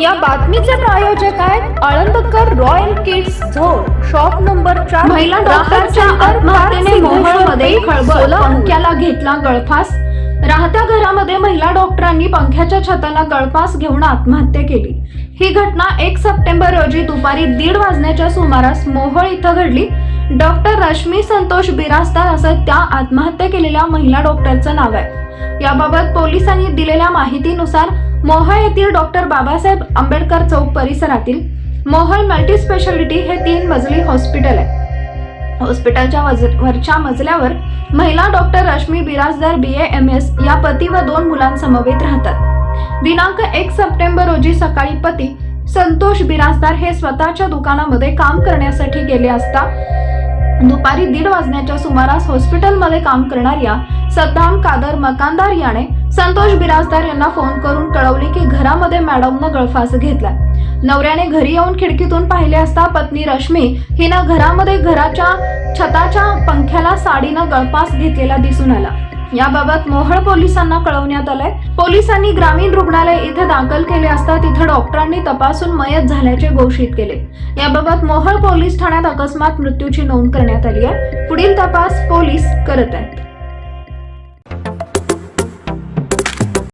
या बातमीचे प्रायोजक आहेत Alandkar Royal Kids Zone shop number चार महिला डॉक्टरच्या आत्महत्येने मोहोळमध्ये खळबळ पंख्याला घेतला गळफास. राहत्या घरामध्ये महिला डॉक्टरांनी पंख्याच्या छताला गळफास घेऊन आत्महत्या केली. ही घटना एक सप्टेंबर रोजी दुपारी दीड वाजण्याच्या सुमारास मोहोळ इथं घडली. डॉक्टर रश्मी संतोष बिरास्तार असं त्या आत्महत्या केलेल्या महिला डॉक्टरचं नाव आहे. याबाबत पोलिसांनी दिलेल्या माहितीनुसार मोहळ येथील डॉक्टर बाबासाहेब आंबेडकर चौक परिसरातील मोहळ मल्टी स्पेशालिटी हे तीन मजली हॉस्पिटल आहे. हॉस्पिटलच्या वज वरच्या मजल्यावर महिला doctor Rashmi Birajdar B M S या पती व दोन मुलांसमवेत राहतात. दिनांक एक सप्टेंबर रोजी सकाळी पती संतोष बिराजदार हे स्वतःच्या दुकानामध्ये काम करण्यासाठी गेले असता दुपारी दीड वाजण्याच्या सुमारास हॉस्पिटलमध्ये काम करणाऱ्या सद्दाम कादर मकानदार याने संतोष बिराजदार यांना फोन करून कळवले की घरामध्ये मॅडमनं गळफास घेतला नवऱ्याने घरी येऊन खिडकीतून पाहिले असता पत्नी रश्मी हिनं घरामध्ये घराच्या छताच्या पंख्याला साडीनं गळफास घेतलेला दिसून आला. याबाबत मोहळ पोलिसांना कळवण्यात आलंय. पोलिसांनी ग्रामीण रुग्णालय इथे दाखल केले असता तिथे डॉक्टरांनी तपासून मयत झाल्याचे घोषित केले. याबाबत मोहळ पोलीस ठाण्यात अकस्मात मृत्यूची नोंद करण्यात आली आहे. पुढील तपास पोलीस करत आहेत.